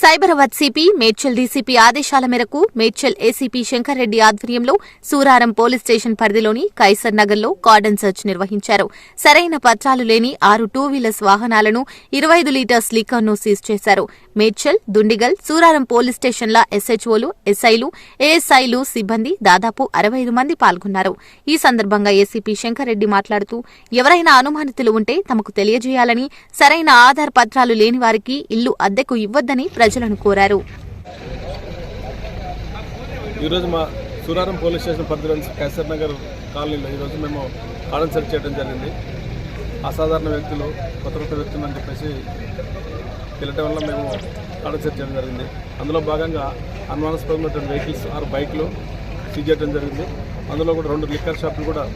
Cyberabad CP Medchal DCP ఆదేశాల మేరకు Medchal ACP Shankar Reddy ఆధ్వర్యంలో సూరారం పోలీస్ స్టేషన్ పరిధిలోని కైసర్ నగర్లో కార్డన్ సెర్చ్ నిర్వహించారు. సరైన పత్రాలు లేని ఆరు టూ వీలర్స్ వాహనాలను ఇరవై ఐదు లీటర్స్ లిక్కర్ను సీజ్ చేశారు. మేడ్చల్ దుండిగల్ సూరారం పోలీస్ స్టేషన్ల ఎస్హెచ్ఓలు ఎస్ఐలు ఏఎస్ఐలు సిబ్బంది దాదాపు అరవై ఐదు మంది పాల్గొన్నారు. ఈ సందర్భంగా ఏసీపీ శంకర్ రెడ్డి మాట్లాడుతూ ఎవరైనా అనుమానితులు ఉంటే తమకు తెలియజేయాలని సరైన ఆధార్ పత్రాలు లేని వారికి ఇల్లు అద్దెకు ఇవ్వొద్దని ప్రజలను కోరారు. ఈరోజు మా సూరారం పోలీస్ స్టేషన్ పరిధిలోని కేసర్ నగర్ కాలనీలో ఈరోజు మేము ఆర్డర్ సెర్చ్ చేయడం జరిగింది. అసాధారణ వ్యక్తులు కొత్త కొత్త వ్యక్తులు అని చెప్పేసి వెళ్ళటం వల్ల మేము ఆర్డర్ సెర్చ్ చేయడం జరిగింది. అందులో భాగంగా అనుమానాస్పదమైనటువంటి వెహికల్స్ ఆరు బైక్లు సీజ్ చేయడం జరిగింది. అందులో కూడా రెండు లిక్కర్ షాపులు కూడా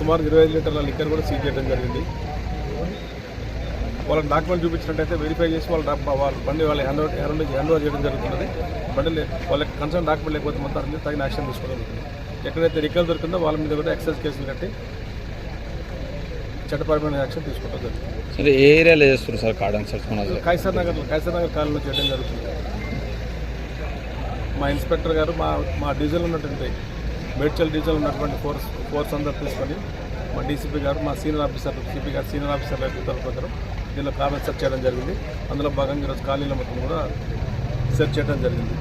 సుమారు ఇరవై ఐదు లీటర్ల లిక్కర్ కూడా సీజ్ చేయడం జరిగింది. వాళ్ళకి డాక్యుమెంట్ చూపించినట్టయితే వెరిఫై చేసి వాళ్ళ వాళ్ళ బండి వాళ్ళ hand over hand hand over చేయడం జరుగుతున్నది. బండి వాళ్ళకి కన్సర్న్ డాక్యుమెంట్ లేకపోతే మొత్తం తగిన యాక్షన్ తీసుకోవడం జరుగుతుంది. ఎక్కడైతే రికవర్ దొరికిందో వాళ్ళ మీద కూడా ఎక్సైజ్ కేసులు కట్టి చట్టపరమైన యాక్షన్ తీసుకోవడం జరుగుతుంది. సరే ఏ ఏరియాలో చేస్తారు సార్ కార్డన్ మన కైసర్ నగర్ కైసర్ నగర్ కాలనీలో చేయడం జరుగుతుంది. మా ఇన్స్పెక్టర్ గారు మా మా డీజిల్ ఉన్నటువంటి మేడ్చల్ డీజిల్ ఉన్నటువంటి ఫోర్స్ ఫోర్స్ అందరు తీసుకొని మా డీసీపీ గారు మా సీనియర్ ఆఫీసర్ సిపి గారు సీనియర్ ఆఫీసర్ ఉత్తర్వుల ప్రకారం దీనిలో కామెంట్ సెర్చ్ చేయడం జరిగింది. అందులో భాగంగా ఈరోజు ఖాళీల మొత్తం కూడా సెర్చ్ చేయడం జరిగింది.